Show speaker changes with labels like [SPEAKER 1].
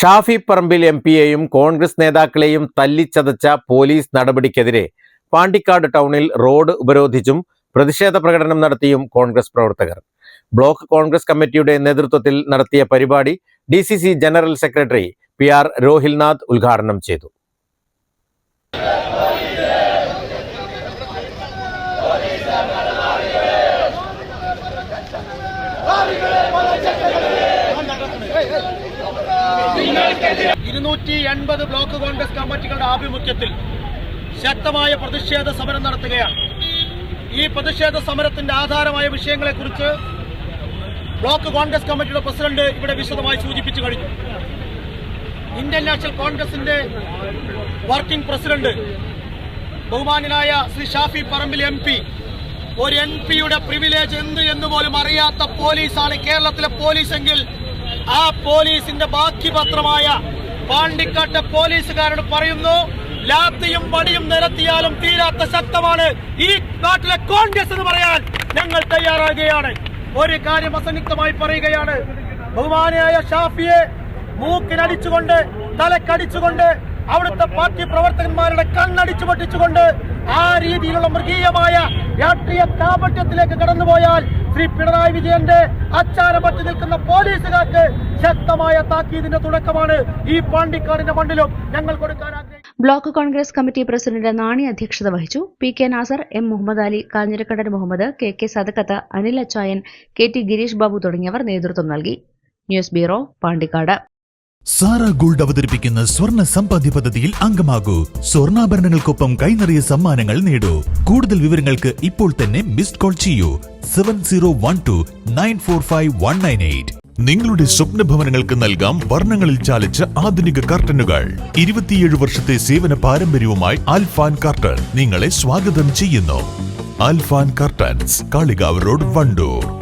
[SPEAKER 1] Shafi Parambil M പിയെയും Congress നേതാക്കളെയും തല്ലിച്ചതച്ച police നടപടിക്കെതിരെ പാണ്ടിക്കാട് ടൗണിൽ റോഡ് ഉപരോധിച്ചും പ്രതിഷേധ പ്രകടനം നടത്തിയും കോൺഗ്രസ് പ്രവർത്തകർ. ബ്ലോക്ക് കോൺഗ്രസ് കമ്മിറ്റിയുടെ നേതൃത്വത്തിൽ നടത്തിയ പരിപാടി D general secretary P R Rohilnath ഉദ്ഘാടനം ചെയ്തു.
[SPEAKER 2] ഇരുന്നൂറ്റി എൺപത് ബ്ലോക്ക് കോൺഗ്രസ് കമ്മിറ്റികളുടെ ആഭിമുഖ്യത്തിൽ ശക്തമായ പ്രതിഷേധ സമരം നടത്തുകയാണ്. ഈ പ്രതിഷേധ സമരത്തിന്റെ ആധാരമായ വിഷയങ്ങളെ കുറിച്ച് ബ്ലോക്ക് കോൺഗ്രസ് കമ്മിറ്റിയുടെ പ്രസിഡന്റ് ഇവിടെ വിശദമായി സൂചിപ്പിച്ചു കഴിഞ്ഞു. ഇന്ത്യൻ നാഷണൽ കോൺഗ്രസിന്റെ വർക്കിംഗ് പ്രസിഡന്റ് ബഹുമാനായ ശ്രീ ഷാഫി പറമ്പിൽ എം പി ഒരു എം പിയുടെ പ്രിവിലേജ് എന്ത് എന്ന് പോലും അറിയാത്ത പോലീസാണ് കേരളത്തിലെ പോലീസ് എങ്കിൽ ആ പോലീസിന്റെ ബാക്കി പത്രമായ പാണ്ടിക്കാട്ട് പോലീസുകാരോട് പറയുന്നു ലാത്തിയും വടിയും നിരത്തിയാലും തീരാത്ത ശക്തമാണ് ഈ നാട്ടിലെ കോൺഗ്രസ് എന്ന് പറയാൻ ഞങ്ങൾ തയ്യാറാകുകയാണ്. ഒരു കാര്യം അസന്നിഗ്ധമായി പറയുകയാണ്. ബഹുമാനായ ഷാഫിയെ മൂക്കിനടിച്ചുകൊണ്ട് തലക്കടിച്ചുകൊണ്ട് അവിടുത്തെ പാർട്ടി പ്രവർത്തകന്മാരുടെ കണ്ണടിച്ചു പൊട്ടിച്ചുകൊണ്ട് ആ രീതിയിലുള്ള മൃഗീയമായ രാഷ്ട്രീയ കാപട്യത്തിലേക്ക് കടന്നുപോയാൽ ശ്രീ പിണറായി വിജയന്റെ അച്ചാരം പറ്റി നിൽക്കുന്ന പോലീസുകാർക്ക് ശക്തമായ താക്കീതിന്റെ തുടക്കമാണ് ഈ പാണ്ടിക്കാടിന്റെ മണ്ണിലും. ഞങ്ങൾ കൊടുക്കാൻ
[SPEAKER 3] block Congress committee president Nani അധ്യക്ഷത വഹിച്ചു. P K Nasar M Muhammad Ali Kanhirakkadan Muhammad K K Sadakkath Anil Achayan K T Girish Babu തുടങ്ങിയവർ നേതൃത്വം നൽകി. News bureau Pandikkad.
[SPEAKER 4] Sara gold അവതരിപ്പിക്കുന്ന സ്വർണ സമ്പാദ്യ പദ്ധതിയിൽ അംഗമാകൂ. സ്വർണാഭരണങ്ങൾക്കൊപ്പം കൈനിറിയ സമ്മാനങ്ങൾ നേടൂ. കൂടുതൽ വിവരങ്ങൾക്ക് ഇപ്പോൾ തന്നെ മിസ്ഡ് കോൾ ചെയ്യൂ. Seven zero one two nine four five one nine eight നിങ്ങളുടെ സ്വപ്ന ഭവനങ്ങൾക്ക് നൽകാം വർണങ്ങളിൽ ചാലിച്ച ആധുനിക കർട്ടനുകൾ. ഇരുപത്തിയേഴ് വർഷത്തെ സേവന പാരമ്പര്യവുമായി ആൽഫാൻ കർട്ടൻ നിങ്ങളെ സ്വാഗതം ചെയ്യുന്നു. Alfan curtains Kalikavu road Wandoor.